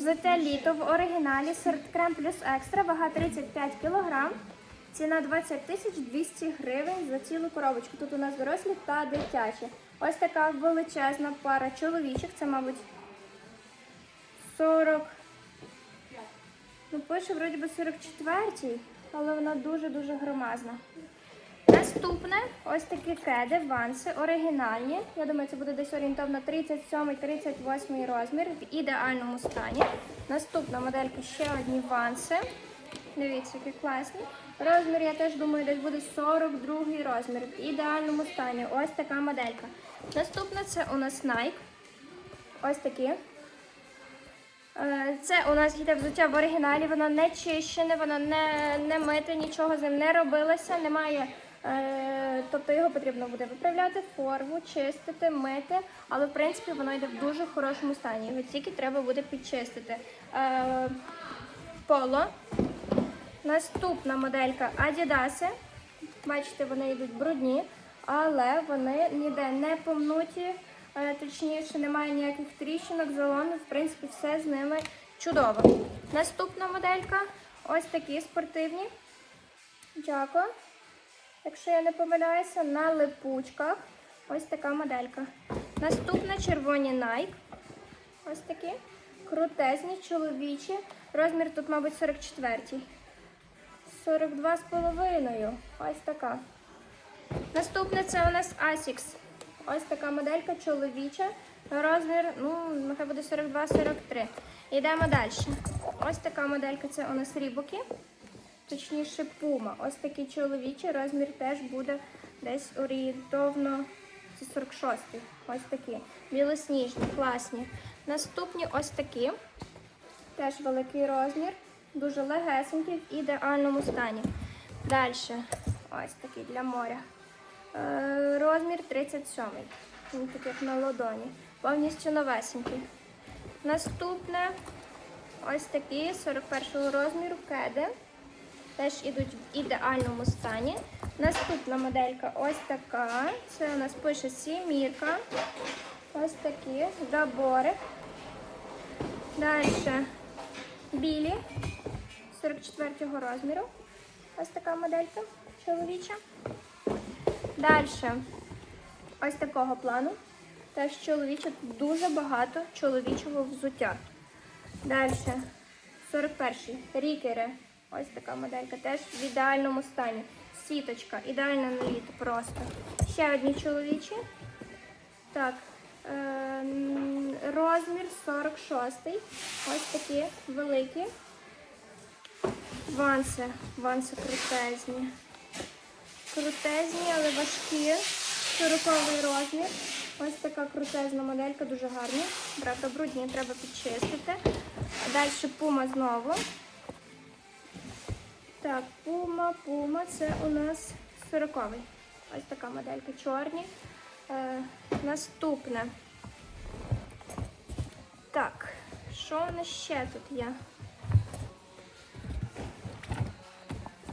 Взуття літо в оригіналі серед крем плюс екстра, вага 35 кг. Ціна 20 тисяч 200 гривень за цілу коробочку. Тут у нас дорослі та дитячі. Ось така величезна пара чоловічих. Це, мабуть, 40. Ну, пише, вроді би 44, але вона дуже-дуже громазна. Наступне ось такі кеди, ванси, оригінальні. Я думаю, це буде десь орієнтовно 37-38 розмір в ідеальному стані. Наступна моделька ще одні ванси. Дивіться, які класні. Розмір, я теж думаю, десь буде 42 розмір в ідеальному стані. Ось така моделька. Наступна це у нас Nike. Ось такі. Е, Це у нас йде взуття в оригіналі, воно не чищене, воно не, не мите, нічого з ним не робилося, немає. Е, тобто його потрібно буде виправляти, форму, чистити, мити, але в принципі воно йде в дуже хорошому стані. Його тільки треба буде підчистити. Е, поло. Наступна моделька Adidas. Бачите, вони йдуть брудні, але вони ніде не помнуті, е, точніше, немає ніяких тріщинок, заломів, в принципі, все з ними чудово. Наступна моделька ось такі спортивні. Дякую. Якщо я не помиляюся, на липучках. Ось така моделька. Наступна червоні Nike. Ось такі. Крутезні, чоловічі. Розмір тут, мабуть, 44. 42 з половиною. Ось така. Наступне це у нас Asics. Ось така моделька чоловіча. Розмір, ну, нехай буде 42-43. Йдемо далі. Ось така моделька це у нас рібоки. Точніше, пума. Ось такий чоловічий розмір теж буде десь орієнтовно. Це 46-й. Ось такі. Білосніжні, класні. Наступні ось такі. Теж великий розмір. Дуже легесенький, в ідеальному стані. Далі. Ось такий для моря. Е, розмір 37. Він такий як на ладоні. Повністю новесенький. Наступне ось такі 41 розміру кеди. Теж ідуть в ідеальному стані. Наступна моделька ось така. Це у нас пише сімірка. Ось такі забори. Далі білі 44-го розміру. Ось така моделька чоловіча. Далі ось такого плану. Теж чоловіча, дуже багато чоловічого взуття. Далі 41-й рікери. Ось така моделька, теж в ідеальному стані. Сіточка, ідеальна на літо просто. Ще одні чоловічі. Так, е, розмір 46. Ось такі великі. Ванси. Ванси крутезні. Крутезні, але важкі. 40 розмір. Ось така крутезна моделька, дуже гарна. Правда, брудні треба підчистити. Далі пума знову. Так, пума, пума, це у нас 40-й. Ось така моделька чорні. Е, наступне. Так, що у нас ще тут є?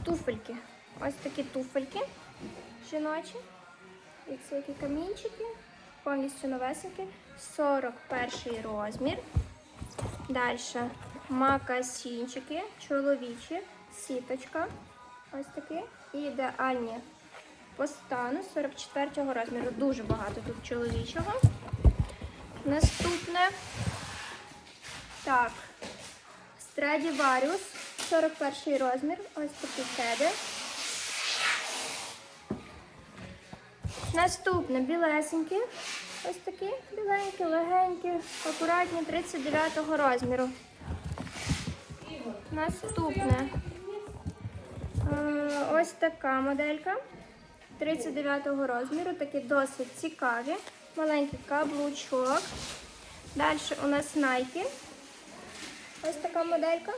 Туфельки. Ось такі туфельки жіночі. І це які камінчики. Повністю новесенькі. 41 розмір. Далі макасінчики, чоловічі, сіточка. Ось такі. І ідеальні по стану 44 розміру. Дуже багато тут чоловічого. Наступне. Так. Stradivarius, 41 розмір. Ось такі кеди. Наступне білесенькі. Ось такі біленькі, легенькі, акуратні 39 розміру. Наступне. Е, Ось така моделька 39-го розміру, такі досить цікаві. Маленький каблучок. Далі у нас Nike. Ось така моделька.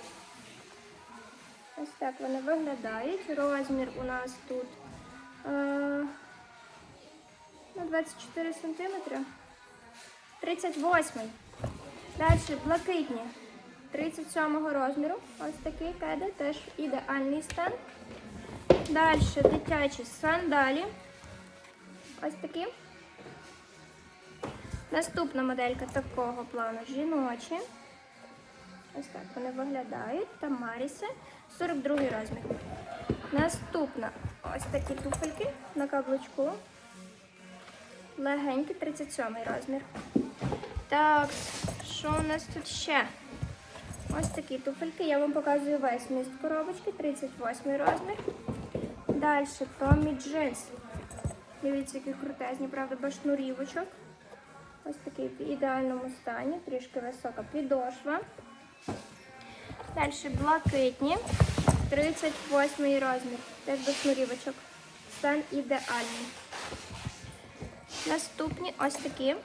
Ось так вони виглядають. Розмір у нас тут е, на 24 сантиметри. 38. Далі блакитні. 37 розміру. Ось такі кеди, теж ідеальний стан. Далі дитячі сандалі. Ось такі. Наступна моделька такого плану жіночі. Ось так вони виглядають. Тамаріси, 42 розмір. Наступна ось такі туфельки на каблучку. Легенькі, 37 розмір. Так, що у нас тут ще? Ось такі туфельки. Я вам показую весь міст коробочки, 38 розмір. Далі Томі Джинс. Дивіться, які крутезні, правда, без шнурівочок. Ось такий в ідеальному стані, трішки висока підошва. Далі блакитні, 38 розмір, теж без шнурівочок. Стан ідеальний. Наступні ось такі,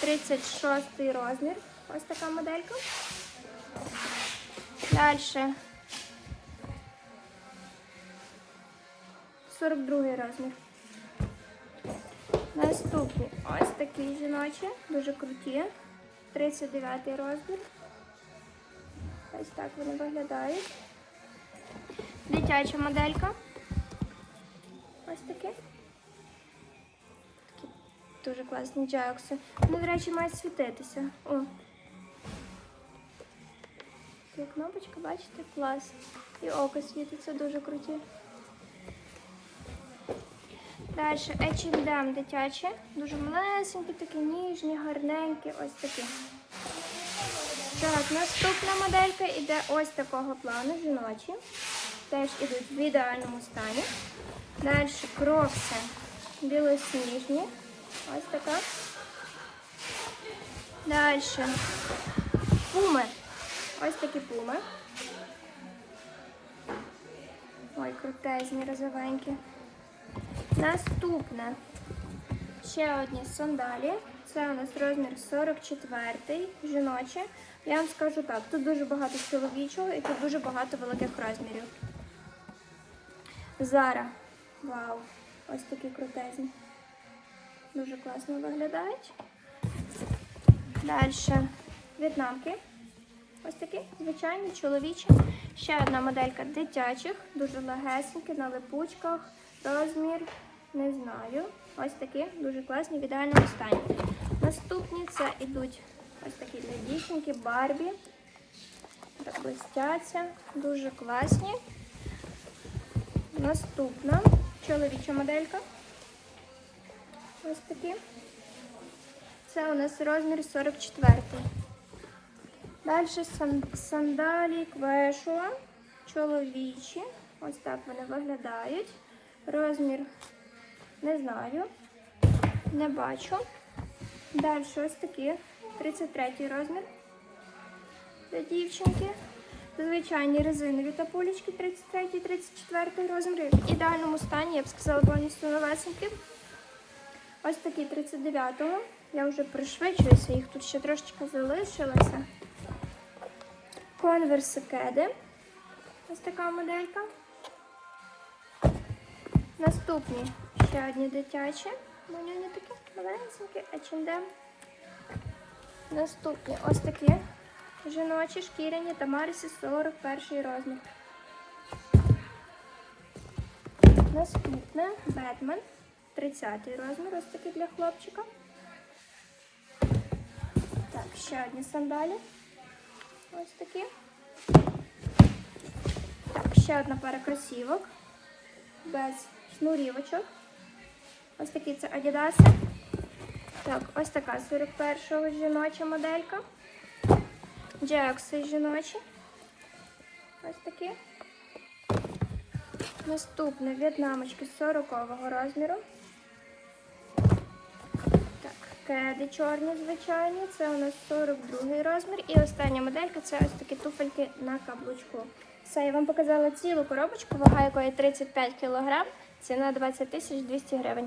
36 розмір. Ось така моделька. Далі. 42 розмір. Наступні ось такі жіночі, дуже круті. 39 розмір. Ось так вони виглядають. Дитяча моделька. Ось такі. Такі дуже класні джакси. Вони, до речі, мають світитися. О. Є кнопочка, бачите, клас. І око світиться дуже круті. Далі H&M дитячі, дуже малесенькі, такі ніжні, гарненькі, ось такі. Так, наступна моделька йде ось такого плану, жіночі. Теж ідуть в ідеальному стані. Далі крокси білосніжні. Ось така. Далі пуми. Ось такі пуми. Ой, крутезні, розовенькі. Наступне. Ще одні сандалі. Це у нас розмір 44 жіночі. Я вам скажу так, тут дуже багато чоловічого і тут дуже багато великих розмірів. Зара. Вау! Ось такі крутезні. Дуже класно виглядають. Далі в'єтнамки. Ось такі звичайні чоловічі. Ще одна моделька дитячих, дуже легесенькі, на липучках. Розмір, не знаю. Ось такі дуже класні в ідеальному стані. Наступні це йдуть ось такі для дівчинки Барбі. Так блистяться, дуже класні. Наступна чоловіча моделька. Ось такі. Це у нас розмір 44. Далі сан- сандалі квешуа, чоловічі. Ось так вони виглядають. Розмір не знаю, не бачу. Далі ось такі 33 розмір для дівчинки. Звичайні резинові тапулечки 33-34 розміри. В ідеальному стані, я б сказала, повністю новесенькі. Ось такі 39-го. Я вже пришвидшуюся, їх тут ще трошечки залишилося. Конверси кеди. Ось така моделька. Наступні ще одні дитячі. Вони такі маленькі, H&M. Наступні ось такі жіночі, шкіряні та Марісі 41 розмір. Наступне Бетмен, 30 розмір, ось такий для хлопчика. Так, ще одні сандалі. Ось такі. Так, ще одна пара кросівок. Без шнурівочок. Ось такі це Адідаси. Так, ось така 41-го жіноча моделька. Джекси жіночі. Ось такі. Наступне в'єтнамочки 40-го розміру. Так, кеди чорні, звичайні. Це у нас 42-й розмір. І остання моделька це ось такі туфельки на каблучку. Все, я вам показала цілу коробочку, вага якої 35 кг, ціна 20 тисяч 200 гривень.